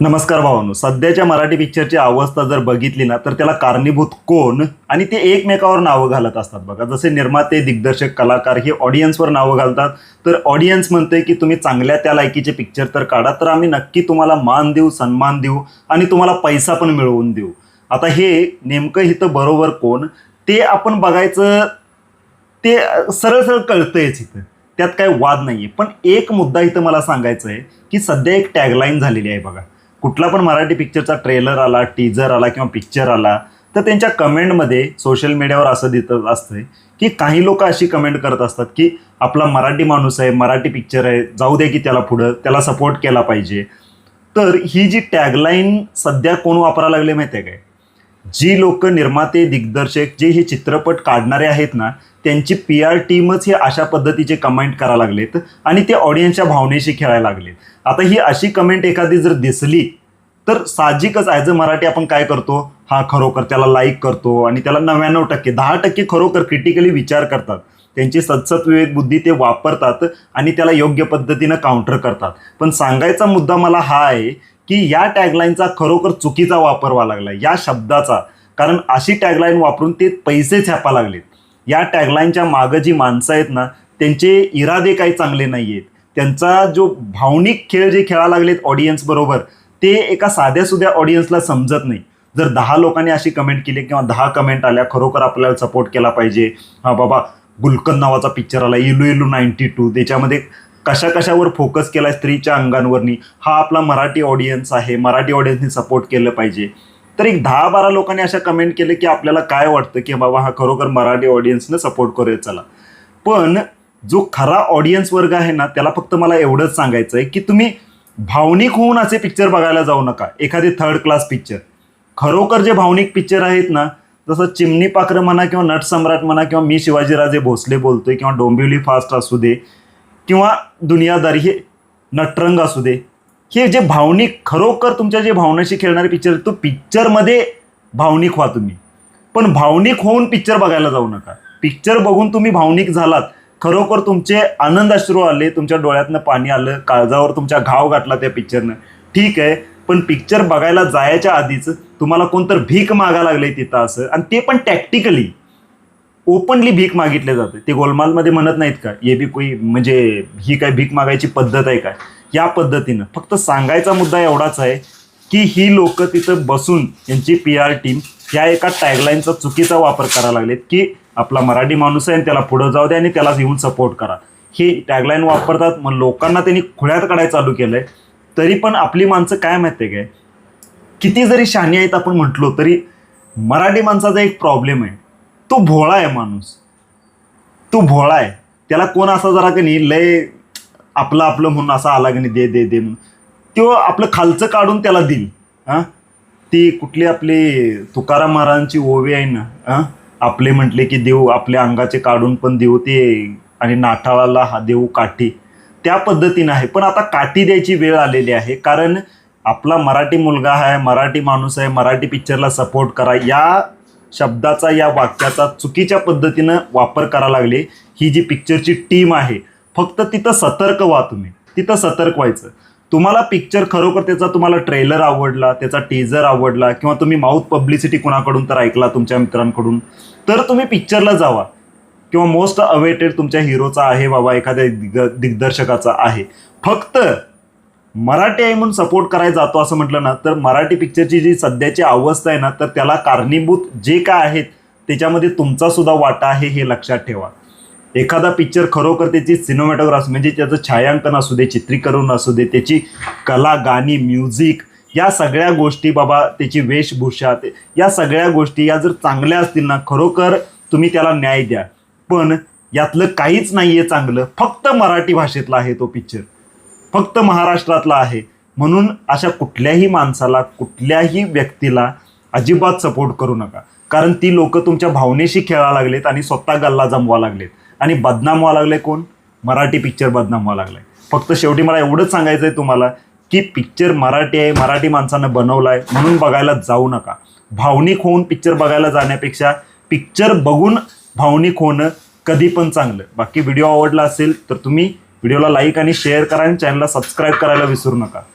नमस्कार भावानो. सध्याच्या मराठी पिक्चरची अवस्था जर बघितली ना तर त्याला कारणीभूत कोण आणि ते एकमेकावर नावं घालत असतात बघा. जसे निर्माते दिग्दर्शक कलाकार हे ऑडियन्सवर नावं घालतात. तर ऑडियन्स म्हणते की तुम्ही चांगल्या त्या लायकीचे पिक्चर तर काढा तर आम्ही नक्की तुम्हाला मान देऊ सन्मान देऊ आणि तुम्हाला पैसा पण मिळवून देऊ. आता हे नेमकं इथं बरोबर कोण? ते आपण बघायचं ते सरळ सरळ कळतंयच इथं. त्यात काही वाद नाही आहे पण एक मुद्दा इथं मला सांगायचा आहे की सध्या एक टॅगलाईन झालेली आहे बघा. कुठला पण मराठी पिक्चरचा ट्रेलर आला टीजर आला किंवा पिक्चर आला तर त्यांच्या कमेंटमध्ये सोशल मीडियावर असं दिसत असतंय की काही लोक अशी कमेंट करत असतात की आपला मराठी माणूस आहे मराठी पिक्चर आहे जाऊ दे की त्याला पुढं त्याला सपोर्ट केला पाहिजे. तर ही जी टॅगलाईन सध्या कोण वापरायला लागले माहिती आहे काय? जी लोक निर्माते दिग्दर्शक जे हे चित्रपट काढणारे आहेत ना त्यांची पी आर टीमच हे अशा पद्धतीचे कमेंट करायला लागलेत आणि ते ऑडियन्सच्या भावनेशी खेळायला लागलेत. आता ही अशी कमेंट एखादी जर दिसली तर साहजिकच ॲज अ मराठी आपण काय करतो? हा खरोखर त्याला लाईक करतो आणि त्याला नव्याण्णव टक्के दहा टक्के खरोखर क्रिटिकली विचार करतात. त्यांची सतसत विवेक बुद्धी ते वापरतात आणि त्याला योग्य पद्धतीनं काउंटर करतात. पण सांगायचा मुद्दा मला हा आहे की या टॅगलाईनचा खरोखर चुकीचा वापर व्हावा लागला या शब्दाचा. कारण अशी टॅगलाईन वापरून ते पैसे छापा लागलेत. या टॅगलाईनच्या मागं जी माणसं आहेत ना त्यांचे इरादे काही चांगले नाही आहेत त्यांचा जो भावनिक खेळ जे खेळायला लागलेत ऑडियन्स बरोबर ते एका साध्या सुध्या ऑडियन्सला समजत नाही. जर दहा लोकांनी अशी कमेंट केली किंवा दहा कमेंट आल्या खरोखर आपल्याला सपोर्ट केला पाहिजे. हा बाबा गुलकंद नावाचा पिक्चर आला इलू इलू नाईन्टी टू त्याच्यामध्ये कशा कशावर फोकस केला स्त्रीच्या अंगांवरनी? हा आपला मराठी ऑडियन्स आहे. मराठी ऑडियन्सनी सपोर्ट केलं पाहिजे. तर एक दहा बारा लोकांनी अशा कमेंट केले की आपल्याला काय वाटतं की बाबा हा खरोखर मराठी ऑडियन्सनं सपोर्ट करूया चला. पण जो खरा ऑडियन्स वर्ग आहे ना त्याला फक्त मला एवढंच सांगायचं आहे की तुम्ही भावनिक होऊन असे पिक्चर बघायला जाऊ नका. एखादे थर्ड क्लास पिक्चर खरोखर जे भावनिक पिक्चर आहेत ना जसं चिमणी पाखरं म्हणा किंवा नटसम्राट म्हणा किंवा मी शिवाजीराजे भोसले बोलतोय किंवा डोंबिवली फास्ट असू दे किंवा दुनियादारी हे नटरंग असू दे. हे जे भावनिक खरोखर तुमच्या जे भावनाशी खेळणारे पिक्चर तो पिक्चरमध्ये भावनिक व्हा तुम्ही. पण भावनिक होऊन पिक्चर बघायला जाऊ नका. पिक्चर बघून तुम्ही भावनिक झालात. खरोखर तुमचे आनंद अश्रू आले तुमच्या डोळ्यातनं पाणी आलं काळजावर तुमच्या घाव गाठला त्या पिक्चरनं ठीक आहे पण पिक्चर बघायला जायच्या आधीच तुम्हाला कोणतर भीक मागा लागले तिथं असं. आणि ते पण टॅक्टिकली ओपनली भीक मागितले जाते. ते गोलमालमध्ये म्हणत नाहीत का ये बी कोई म्हणजे ही काय भीक मागायची पद्धत आहे काय या पद्धतीनं फक्त सांगायचा मुद्दा एवढाच आहे की ही लोक तिथं बसून यांची पी आर टीम या एका टॅगलाईनचा चुकीचा वापर करायला लागलेत की आपला मराठी माणूस आहे आणि त्याला पुढं जाऊ द्या आणि त्याला येऊन सपोर्ट करा. ही टॅगलाईन वापरतात मग लोकांना त्यांनी खुळ्यात काढायला चालू केलंय. तरी पण आपली माणसं काय माहिती आहे काय? किती जरी शहाणी आहेत आपण म्हटलो तरी मराठी माणसाचा एक प्रॉब्लेम आहे. तो भोळा आहे माणूस. तो भोळा आहे. त्याला कोण असा जरा की नाही लय आपलं आपलं म्हणून असा आला की नाही दे दे दे म्हणून. तो आपलं खालचं काढून त्याला देईल. हां? ती कुठली आपली तुकाराम महाराजांची ओवी आहे ना हां? आपले म्हटले की देऊ आपल्या अंगाचे काढून पण देऊ ते आणि नाठाळाला हा देऊ काठी. त्या पद्धतीनं आहे. पण आता काठी द्यायची वेळ आलेली आहे. कारण आपला मराठी मुलगा आहे मराठी माणूस आहे मराठी पिक्चरला सपोर्ट करा. या शब्दाचा या वाक्याचा चुकीच्या पद्धतीनं वापर करा लागले. ही जी पिक्चरची टीम आहे फक्त तिथं सतर्क व्हा तुम्ही. तिथं सतर्क व्हायचं. तुम्हाला पिक्चर खरोखर त्याचा तुम्हाला ट्रेलर आवडला त्याचा टीजर आवडला किंवा तुम्ही माउथ पब्लिसिटी कुणाकडून तर ऐकला तुमच्या मित्रांकडून तर तुम्ही पिक्चरला जावा. किंवा मोस्ट अवेटेड तुमच्या हिरोचा आहे बाबा एखाद्या दिग्दर्शकाचा आहे. फक्त मराठी आहे म्हणून सपोर्ट करायला जातो असं म्हटलं ना तर मराठी पिक्चरची जी सध्याची अवस्था आहे ना तर त्याला कारणीभूत जे काय आहेत त्याच्यामध्ये तुमचा सुद्धा वाटा आहे हे लक्षात ठेवा. एखादा पिक्चर खरोखर त्याची सिनेमॅटोग्राफी म्हणजे त्याचं छायांकन असू दे चित्रीकरण असू दे त्याची कला गाणी म्युझिक या सगळ्या गोष्टी बाबा त्याची वेशभूषा ते या सगळ्या गोष्टी या जर चांगल्या असतील ना खरोखर तुम्ही त्याला न्याय द्या. पण यातलं काहीच नाही आहे चांगलं फक्त मराठी भाषेतला आहे तो पिक्चर फक्त महाराष्ट्रातला आहे. म्हणून अशा कुठल्याही माणसाला कुठल्याही व्यक्तीला अजिबात सपोर्ट करू नका. कारण ती लोक तुमच्या भावनेशी खेळायला लागलेत आणि स्वतः गल्ला जमवा लागलेत. आणि बदनाम व्हावं लागले कोण? मराठी पिक्चर बदनाम व्हावं लागलाय फक्त शेवटी मला एवढंच सांगायचं आहे तुम्हाला की पिक्चर मराठी आहे मराठी माणसानं बनवला आहे म्हणून बघायला जाऊ नका. भावनिक होऊन पिक्चर बघायला जाण्यापेक्षा पिक्चर बघून भावनिक होणं कधी पण चांगलं. बाकी व्हिडिओ आवडला असेल तर तुम्ही व्हिडिओला लाईक आणि शेअर करा आणि चॅनलला सबस्क्राईब करायला विसरू नका.